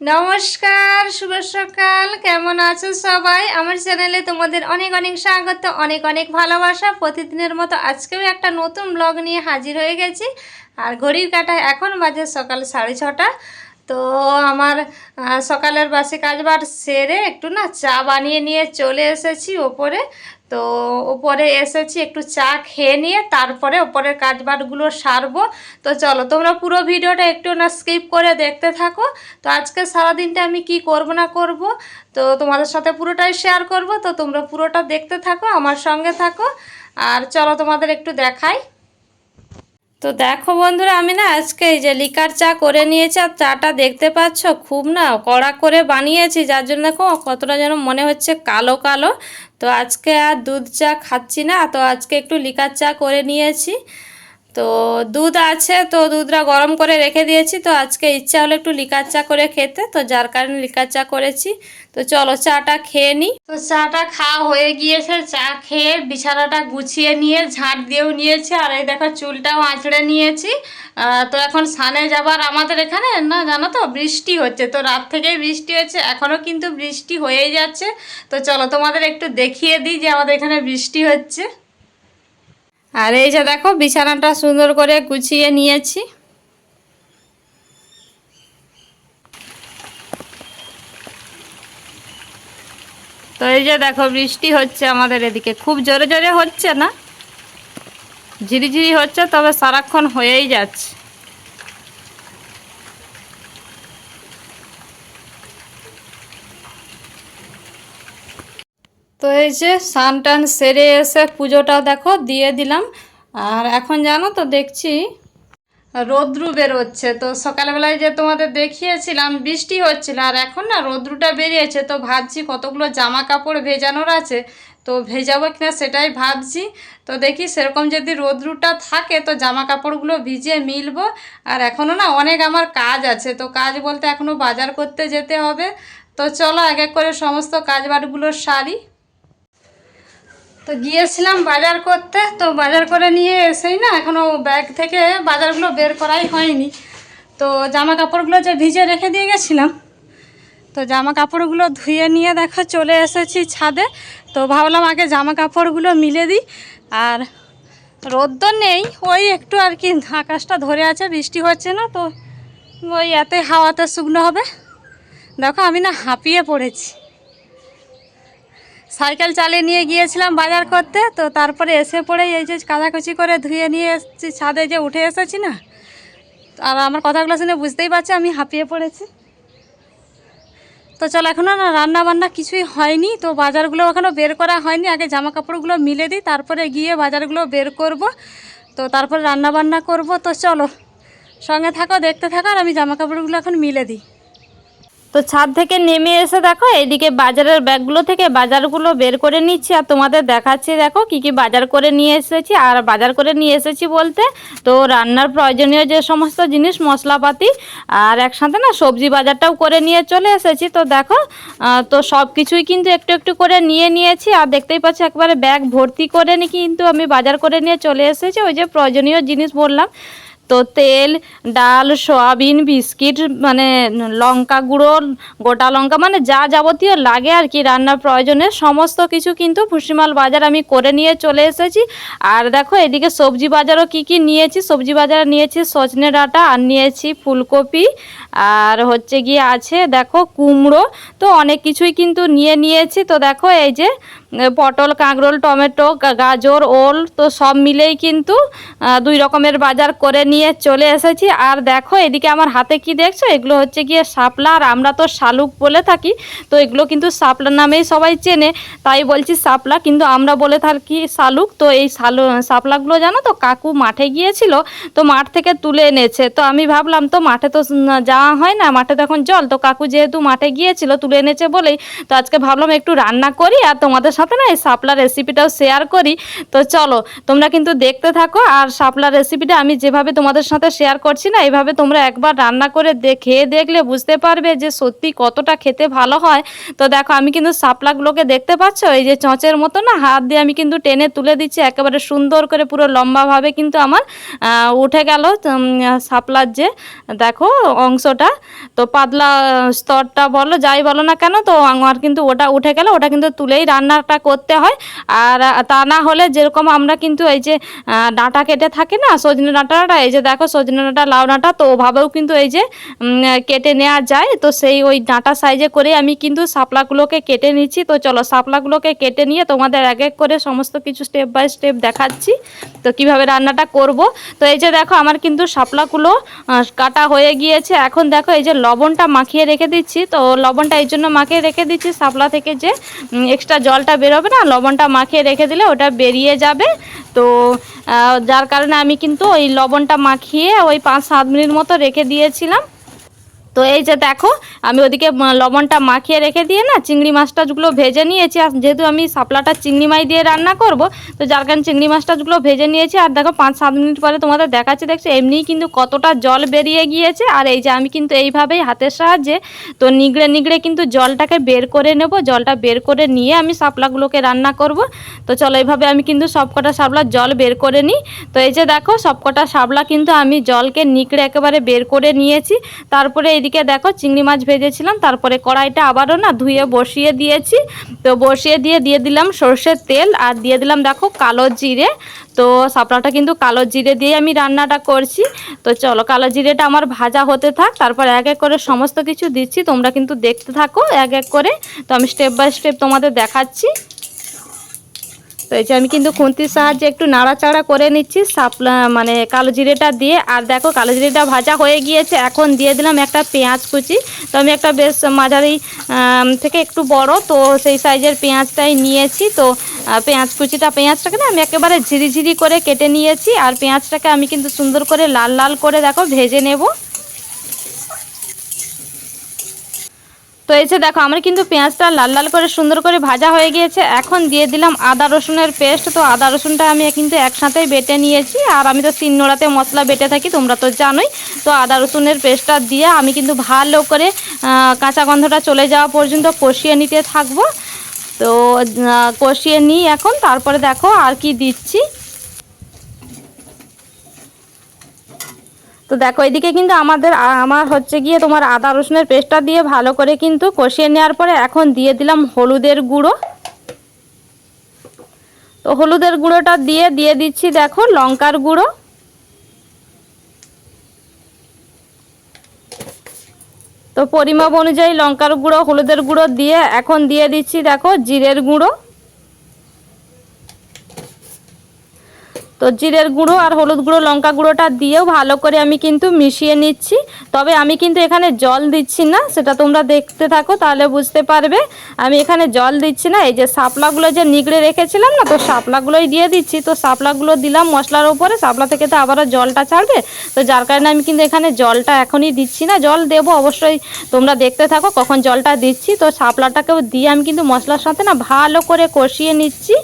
নমস্কার, শুভ সকাল। কেমন আছো সবাই? আমার চ্যানেলে তোমাদের অনেক অনেক স্বাগত, অনেক অনেক ভালোবাসা। প্রতিদিনের মতো আজকেও একটা নতুন ব্লগ নিয়ে হাজির হয়ে গেছি। আর ঘড়ির কাটায় এখন বাজে সকাল সাড়ে ছটা। তো আমার সকালের বাসে কাজবার সেরে একটু না চা বানিয়ে নিয়ে চলে এসেছি ওপরে। তো ওপরে এসেছি, একটু চা খেয়ে নিয়ে তারপরে ওপরের কাঠবাটগুলো সারবো। তো চলো, তোমরা পুরো ভিডিওটা একটু না স্কিপ করে দেখতে থাকো। তো আজকে সারাদিনটা আমি কি করব না করব, তো তোমাদের সাথে পুরোটাই শেয়ার করব। তো তোমরা পুরোটা দেখতে থাকো, আমার সঙ্গে থাকো। আর চলো তোমাদের একটু দেখাই। তো দেখো বন্ধুরা, আমি না আজকে এই যে লিকার চা করে নিয়েছি আর চাটা দেখতে পাচ্ছ, খুব না কড়া করে বানিয়েছি, যার জন্য দেখো কতটা যেন মনে হচ্ছে কালো কালো। তো আজকে আর দুধ চা খাচ্ছি না, তো আজকে একটু লিকার চা করে নিয়েছি। তো দুধ আছে, তো দুধটা গরম করে রেখে দিয়েছি। তো আজকে ইচ্ছা হলো একটু লিকার চা করে খেতে, তো যার কারণে লিকার চা করেছি। তো চলো চাটা খেয়ে নিই তো চাটা খাওয়া হয়ে গিয়েছে, চা খেয়ে বিছানাটা গুছিয়ে নিয়ে, ঝাঁট দিয়েও নিয়েছি, আর এই দেখো চুলটাও আঁচড়ে নিয়েছি। তো এখন সানে যাবার আমাদের এখানে, না জানো তো, বৃষ্টি হচ্ছে। তো রাত থেকেই বৃষ্টি হচ্ছে এখনও কিন্তু বৃষ্টি হয়েই যাচ্ছে। তো চলো তোমাদের একটু দেখিয়ে দিই যে আমাদের এখানে বৃষ্টি হচ্ছে। আর এই যে দেখো, বিছানাটা সুন্দর করে গুছিয়ে নিয়েছি। তো এই যে দেখো, বৃষ্টি হচ্ছে আমাদের এদিকে। খুব জোরে জোরে হচ্ছে না? ঝিরিঝিরি হচ্ছে, তবে সারাক্ষণ হয়েই যাচ্ছে। এই যে স্নান টান সেরে এসে পুজোটা দেখো, দিয়ে দিলাম। আর এখন জানো তো, দেখছি রৌদ্রু বেরোচ্ছে। তো সকালবেলায় যে তোমাদের দেখিয়েছিলাম, বৃষ্টি হচ্ছিল, আর এখন না রৌদ্রুটা বেরিয়েছে। তো ভাবছি কতগুলো জামা কাপড় ভেজানোর আছে, তো ভেজাবো কিনা সেটাই ভাবছি। তো দেখি সেরকম যদি রৌদ্রুটা থাকে, তো জামা কাপড়গুলো ভিজিয়ে মিলবো। আর এখনও না অনেক আমার কাজ আছে, তো কাজ বলতে এখনও বাজার করতে যেতে হবে। তো চলো এক এক করে সমস্ত কাজ বাড়গুলো সারি। তো গিয়েছিলাম বাজার করতে, তো বাজার করে নিয়ে এসেই না এখনও ব্যাগ থেকে বাজারগুলো বের করাই হয়নি। তো জামা কাপড়গুলো যে ভিজে রেখে দিয়ে গেছিলাম, তো জামা কাপড়গুলো ধুয়ে নিয়ে দেখো চলে এসেছি ছাদে। তো ভাবলাম আগে জামা কাপড়গুলো মিলে দিই, আর রোদ নেই, ওই একটু আর কি আকাশটা ধরে আছে, বৃষ্টি হচ্ছে না, তো ওই এতে হাওয়াতে শুকনো হবে। দেখো আমি না হাঁপিয়ে পড়েছি। সাইকেল চালিয়ে নিয়ে গিয়েছিলাম বাজার করতে, তো তারপরে এসে পড়ে এই যে কাচাকুচি করে ধুয়ে নিয়ে এসেছি, ছাদে যে উঠে এসেছি না, আর আমার কথাগুলো শুনে বুঝতেই পারছি আমি হাঁপিয়ে পড়েছি। তো চলো এখনও না রান্না বান্না কিছুই হয়নি, তো বাজারগুলো এখনও বের করা হয়নি, আগে জামা কাপড়গুলো মিলে দিই, তারপরে গিয়ে বাজারগুলো বের করব, তো তারপরে রান্না বান্না করব, তো চলো সঙ্গে থাকো, দেখতে থাকো, আর আমি জামা কাপড়গুলো এখন মিলে দিই। তো ছাদ থেকে নেমে এসে দেখো এইদিকে বাজারের ব্যাগগুলো থেকে বাজারগুলো বের করে নিচ্ছি আর তোমাদের দেখাচ্ছি দেখো কি কি বাজার করে নিয়ে এসেছি আর বাজার করে নিয়ে এসেছি বলতে তো রান্নার প্রয়োজনীয় যে সমস্ত জিনিস, মশলাপাতি আর একসাথে না সবজি বাজারটাও করে নিয়ে চলে এসেছি। তো দেখো তো সব কিছুই কিন্তু একটু একটু করে নিয়ে নিয়েছি আর দেখতেই পাচ্ছি একবারে ব্যাগ ভর্তি করে নি কিন্তু আমি বাজার করে নিয়ে চলে এসেছি। ওই যে প্রয়োজনীয় জিনিস বললাম তো তেল, ডাল, সয়াবিন, বিস্কিট মানে লঙ্কা গুঁড়ো, গোটা লঙ্কা মানে যা যাবতীয় লাগে আর কি রান্নার প্রয়োজনে, সমস্ত কিছু কিন্তু ভুসিমাল বাজার আমি করে নিয়ে চলে এসেছি। আর দেখো, এদিকে সবজি বাজারও কি কি নিয়েছি? সবজি বাজারে নিয়েছি সজনে ডাঁটা, আর নিয়েছি ফুলকপি, আর হচ্ছে গিয়ে আছে দেখো কুমড়ো। তো অনেক কিছুই কিন্তু নিয়ে নিয়েছি। তো দেখো, এই যে পটল, কাঁকরোল, টমেটো গাজর, ওল, তো সব মিলেই কিন্তু দুই রকমের বাজার করে নিয়ে চলে এসেছি। আর দেখো, এদিকে আমার হাতে কি দেখছ? এগুলো হচ্ছে গিয়ে শাপলা, আর আমরা তো শালুক বলে থাকি, তো এগুলো কিন্তু শাপলা নামেই সবাই চেনে। তাই বলছি শাপলা, কিন্তু আমরা বলে থাকি শালুক। তো এই শালু, শাপলাগুলো জানো তো, কাকু মাঠে গিয়েছিল, তো মাঠ থেকে তুলে এনেছে। তো আমি ভাবলাম, তো মাঠে তো যাওয়া হয় না, মাঠে তো এখন জল। তো কাকু যেহেতু মাঠে গিয়েছিল, তুলে এনেছে বলেই, তো আজকে ভাবলাম একটু রান্না করি, আর তোমাদের সাথে না এই শাপলা রেসিপিটাও শেয়ার করি। তো চলো, তোমরা কিন্তু দেখতে থাকো, আর শাপলা রেসিপিটা আমি যেভাবে তোমাদের তোমাদের সাথে শেয়ার করছি না, এভাবে তোমরা একবার রান্না করে খেয়ে দেখলে বুঝতে পারবে যে সত্যি কতটা খেতে ভালো হয়। তো দেখো, আমি কিন্তু শাপলাগুলোকে দেখতে পাচ্ছ? এই যে চঁচের মতো না, হাত দিয়ে আমি কিন্তু টেনে তুলে দিচ্ছি, একেবারে সুন্দর করে পুরো লম্বাভাবে কিন্তু আমার উঠে গেল সাপলার যে, দেখো অংশটা। তো পাতলা স্তরটা বলো, যাই বলো না কেন, তো আমার কিন্তু ওটা উঠে গেল, ওটা কিন্তু তুলেই রান্নাটা করতে হয়। আর তা না হলে যেরকম আমরা কিন্তু এই যে ডাঁটা কেটে থাকি না, সজনে ডাঁটাটা, এই যে দেখো সজনে ডাঁটা লাউ ডাঁটা তো ওভাবেও কিন্তু এই যে কেটে নেওয়া যায়। তো সেই ওই ডাঁটা সাইজে করে আমি কিন্তু শাপলাগুলোকে কেটে নিচ্ছি। তো চলো শাপলাগুলোকে কেটে নিয়ে তোমাদের এক এক করে সমস্ত কিছু স্টেপ বাই স্টেপ দেখাচ্ছি, তো কীভাবে রান্নাটা করব। তো এই যে দেখো আমার কিন্তু শাপলাগুলো কাটা হয়ে গিয়েছে। এখন দেখো এই যে লবণটা মাখিয়ে রেখে দিচ্ছি। তো লবণটা এই জন্য মাখিয়ে রেখে দিচ্ছি। শাপলা থেকে যে এক্সট্রা জলটা বেরোবে না, লবণটা মাখিয়ে রেখে দিলে ওটা বেরিয়ে যাবে। তো যার কারণে আমি কিন্তু ওই লবণটা মাখিয়ে ওই পাঁচ সাত মিনিট মতো রেখে দিয়েছিলাম। তো এই যে দেখো, আমি ওদিকে লবণটা মাখিয়ে রেখে দিয়ে না চিংড়ি মাছটাগুলো ভেজে নিয়েছি। আর যেহেতু আমি শাপলাটা চিংড়ি মাছ দিয়ে রান্না করব, তো যার কারণে চিংড়ি মাছটাগুলো ভেজে নিয়েছি। আর দেখো, পাঁচ সাত মিনিট পরে তোমাদের দেখাচ্ছি, দেখছি, এমনিই কিন্তু কতটা জল বেরিয়ে গিয়েছে। আর এই যে আমি কিন্তু এইভাবেই হাতের সাহায্যে, তো নিগড়ে নিগড়ে কিন্তু জলটাকে বের করে নেব। জলটা বের করে নিয়ে আমি শাপলাগুলোকে রান্না করব। তো চলো, এইভাবে আমি কিন্তু সবকটা শাপলার জল বের করে নিই। তো এই যে দেখো, সবকটা শাপলা কিন্তু আমি জলকে নিকড়ে একেবারে বের করে নিয়েছি। তারপরে এইদিকে দেখো চিংড়ি মাছ ভেজেছিলাম, তারপরে কড়াইটা আবারও না ধুয়ে বসিয়ে দিয়েছি। তো বসিয়ে দিয়ে দিয়ে দিলাম সর্ষের তেল আর দিয়ে দিলাম দেখো কালো জিরে। তো শাপলাটা কিন্তু কালো জিরে দিয়ে আমি রান্নাটা করছি। তো চলো কালো জিরেটা আমার ভাজা হতে থাক, তারপর এক এক করে সমস্ত কিছু দিচ্ছি, তোমরা কিন্তু দেখতে থাকো এক এক করে। তো আমি স্টেপ বাই স্টেপ তোমাদের দেখাচ্ছি। তো এই আমি কিন্তু খুন্তির সাহায্যে একটু নাড়াচাড়া করে নিচ্ছি, সাপলা মানে কালো জিরেটা দিয়ে। আর দেখো, কালো জিরেটা ভাজা হয়ে গিয়েছে। এখন দিয়ে দিলাম একটা পেঁয়াজ কুচি। তো আমি একটা বেশ মাঝারি থেকে একটু বড়, তো সেই সাইজের পেঁয়াজটাই নিয়েছি। তো পেঁয়াজ কুচিটা, পেঁয়াজটাকে না আমি একেবারে ঝিরিঝিরি করে কেটে নিয়েছি। আর পেঁয়াজটাকে আমি কিন্তু সুন্দর করে লাল লাল করে দেখো, ভেজে নেব। তো যে দেখো, আমার কিন্তু পেঁয়াজটা লাল লাল করে সুন্দর করে ভাজা হয়ে গিয়েছে। এখন দিয়ে দিলাম আদা রসুনের পেস্ট। তো আদা রসুনটা আমি কিন্তু একসাথেই বেটে নিয়েছি। আর আমি তো তিন নোড়াতে মশলা বেটে থাকি, তোমরা তো জানোই। তো আদা রসুনের পেস্টটা দিয়ে আমি কিন্তু ভালো করে কাঁচা গন্ধটা চলে যাওয়া পর্যন্ত কষিয়ে নিতে থাকব। তো কষিয়ে নিই এখন। তারপরে দেখো আর কি দিচ্ছি। তো দেখো, এদিকে কিন্তু আমাদের আমার হচ্ছে গিয়ে তোমার আদা রসুনের পেস্টটা দিয়ে ভালো করে কিন্তু কষিয়ে নেওয়ার পরে এখন দিয়ে দিলাম হলুদের গুঁড়ো। তো হলুদের গুঁড়োটা দিয়ে দিয়ে দিচ্ছি দেখো লঙ্কার গুঁড়ো। তো পরিমাপ অনুযায়ী লঙ্কার গুঁড়ো, হলুদের গুঁড়ো দিয়ে এখন দিয়ে দিচ্ছি দেখো জিরের গুঁড়ো। তো জিরের গুঁড়ো আর হলুদ গুঁড়ো, লঙ্কা গুঁড়োটা দিয়েও ভালো করে আমি কিন্তু মিশিয়ে নিচ্ছি। তবে আমি কিন্তু এখানে জল দিচ্ছি না, সেটা তোমরা দেখতে থাকো, তাহলে বুঝতে পারবে। আমি এখানে জল দিচ্ছি না, এই যে শাপলাগুলো যে নিগড়ে রেখেছিলাম না, তো শাপলাগুলোই দিয়ে দিচ্ছি। তো শাপলাগুলো দিলাম মশলার উপরে শাপলা থেকে তো আবারও জলটা ছাড়বে। তো যার কারণে আমি কিন্তু এখানে জলটা এখনই দিচ্ছি না। জল দেবো অবশ্যই, তোমরা দেখতে থাকো কখন জলটা দিচ্ছি। তো শাপলাটাকেও দিয়ে আমি কিন্তু মশলার সাথে না ভালো করে কষিয়ে নিচ্ছি।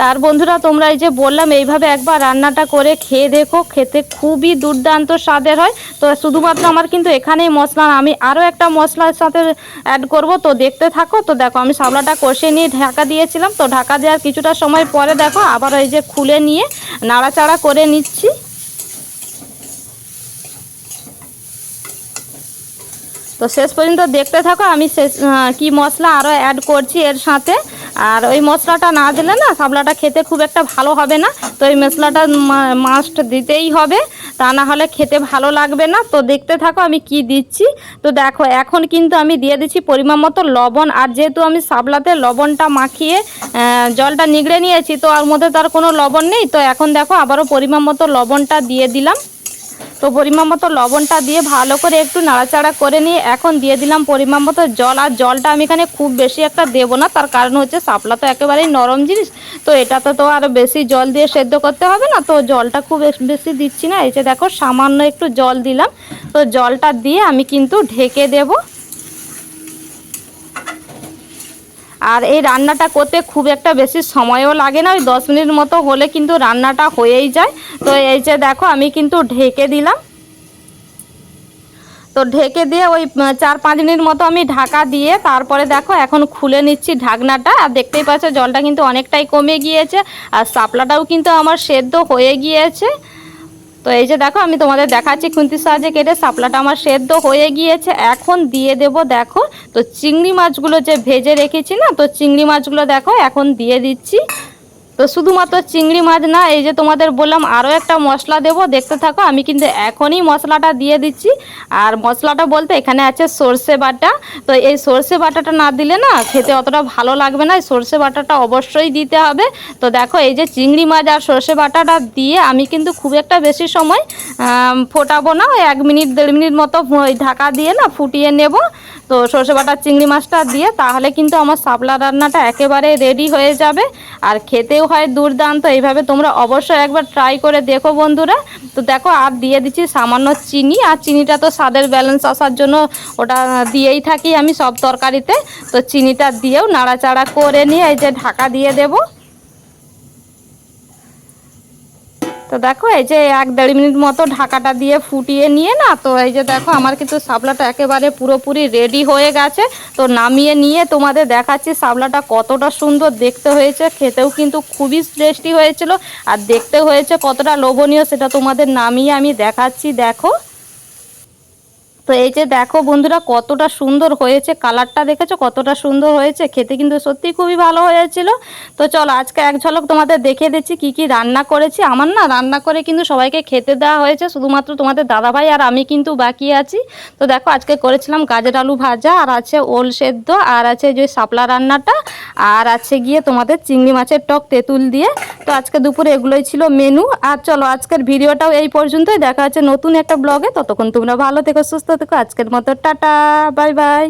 তার বন্ধুরা, তোমরা এই যে বললাম, এইভাবে একবার রান্নাটা করে খেয়ে দেখো, খেতে খুবই দুর্দান্ত স্বাদের হয়। তো শুধুমাত্র আমার কিন্তু এখানেই মশলা, আমি আরও একটা মশলার সাথে অ্যাড করব। তো দেখতে থাকো, তো দেখো, আমি সাবলাটা কষে নিয়ে ঢাকা দিয়েছিলাম। তো ঢাকা দেওয়ার কিছুটা সময় পরে দেখো, আবার এই যে খুলে নিয়ে নাড়াচাড়া করে নিচ্ছি। তো শেষ পর্যন্ত দেখতে থাকো, আমি শেষ কি মশলা আরও অ্যাড করছি এর সাথে। আর ওই মশলাটা না দিলে না সাবলাটা খেতে খুব একটা ভালো হবে না। তো এই মশলাটা মাস্ট দিতেই হবে, তা না হলে খেতে ভালো লাগবে না। তো দেখতে থাকো আমি কি দিচ্ছি। তো দেখো, এখন কিন্তু আমি দিয়ে দিচ্ছি পরিমাণ মতো লবণ। আর যেহেতু আমি সাবলাতে লবণটা মাখিয়ে জলটা নিগড়ে নিয়েছি, তো আর মধ্যে তার কোনো লবণ নেই। তো এখন দেখো আবারও পরিমাণ মতো লবণটা দিয়ে দিলাম। তো পরিমাণ মতো লবণটা দিয়ে ভালো করে একটু নাড়াচাড়া করে নিয়ে এখন দিয়ে দিলাম পরিমাণ মতো জল। আর জলটা আমি এখানে খুব বেশি একটা দেবো না, তার কারণ হচ্ছে সাপলা তো একেবারেই নরম জিনিস। তো এটাতে তো আর বেশি জল দিয়ে সেদ্ধ করতে হবে না, তো জলটা খুব বেশি দিচ্ছি না। এই যে দেখো সামান্য একটু জল দিলাম, তো জলটা দিয়ে আমি কিন্তু ঢেকে দেবো। আর এই রান্নাটা করতে খুব একটা বেশি সময়ও লাগে না, ওই দশ মিনিট মতো হলে কিন্তু রান্নাটা হয়েই যায়। তো এই যে দেখো, আমি কিন্তু ঢেকে দিলাম। তো ঢেকে দিয়ে ওই চার পাঁচ মিনিট মতো আমি ঢাকা দিয়ে তারপরে দেখো, এখন খুলে নিচ্ছি ঢাকনাটা। আর দেখতেই পাচ্ছ, জলটা কিন্তু অনেকটাই কমে গিয়েছে, আর সাপলাটাও কিন্তু আমার সেদ্ধ হয়ে গিয়েছে। তো এই যে দেখো, আমি তোমাদের দেখাচ্ছি খুন্তির সাহায্যে কেটে সাপলাটা আমার সেদ্ধ হয়ে গিয়েছে। এখন দিয়ে দেব, দেখো, তো চিংড়ি মাছগুলো যে ভেজে রেখেছি না, তো চিংড়ি মাছগুলো দেখো, এখন দিয়ে দিচ্ছি। তো শুধুমাত্র চিংড়ি মাছ না, এই যে তোমাদের বললাম আরও একটা মশলা দেবো, দেখতে থাকো, আমি কিন্তু এখনই মশলাটা দিয়ে দিচ্ছি। আর মশলাটা বলতে এখানে আছে সর্ষে বাটা। তো এই সর্ষে বাটাটা না দিলে না, খেতে অতটা ভালো লাগবে না। সর্ষে বাটাটা অবশ্যই দিতে হবে। তো দেখো, এই যে চিংড়ি মাছ আর সর্ষে বাটাটা দিয়ে আমি কিন্তু খুব একটা বেশি সময় ফোটাবো না। এক মিনিট, দেড় মিনিট মতো ওই ঢাকা দিয়ে না ফুটিয়ে নেব। তো সর্ষে বাটা, চিংড়ি মাছটা দিয়ে, তাহলে কিন্তু আমার শাপলা রান্নাটা একেবারে রেডি হয়ে যাবে। আর খেতেও হয় দুর্দান্ত, এইভাবে তোমরা অবশ্যই একবার ট্রাই করে দেখো বন্ধুরা। তো দেখো, আর দিয়ে দিচ্ছি সামান্য চিনি, আর চিনিটা তো স্বাদের ব্যালেন্স আসার জন্য ওটা দিয়েই থাকি আমি সব তরকারিতে। তো চিনিটা দিয়েও নাড়াচাড়া করে নিয়ে এই যে ঢাকা দিয়ে দেবো। তো দেখো, এই যে এক দেড় মিনিট মতো ঢাকাটা দিয়ে ফুটিয়ে নিয়ে না, তো এই যে দেখো আমার কিন্তু সাবলাটা একেবারে পুরোপুরি রেডি হয়ে গেছে। তো নামিয়ে নিয়ে তোমাদের দেখাচ্ছি সাবলাটা কতটা সুন্দর দেখতে হয়েছে। খেতেও কিন্তু খুবই টেস্টি হয়েছিল। আর দেখতে হয়েছে কতটা লোভনীয় সেটা তোমাদের নামিয়ে আমি দেখাচ্ছি, দেখো। তো এই যে দেখো বন্ধুরা, কতটা সুন্দর হয়েছে কালারটা দেখেছ? কতটা সুন্দর হয়েছে? খেতে কিন্তু সত্যি খুবই ভালো হয়েছিল। তো চলো, আজকে এক ঝলক তোমাদের দেখে দিচ্ছি কি কি রান্না করেছি। আমার না রান্না করে কিন্তু সবাইকে খেতে দেওয়া হয়েছে, শুধুমাত্র তোমাদের দাদাভাই আর আমি কিন্তু বাকি আছি। তো দেখো, আজকে করেছিলাম গাজর আলু ভাজা, আর আছে ওল সেদ্ধ, আর আছে যে শাপলা রান্নাটা, আর আছে গিয়ে তোমাদের চিংড়ি মাছের টক তেঁতুল দিয়ে। তো আজকে দুপুরে এগুলোই ছিল মেনু আর চলো, আজকের ভিডিওটাও এই পর্যন্তই। দেখা হচ্ছে নতুন একটা ব্লগে ততক্ষণ তোমরা ভালো থেকো, সুস্থ থেকো আজকের মতো টাটা বাই বাই।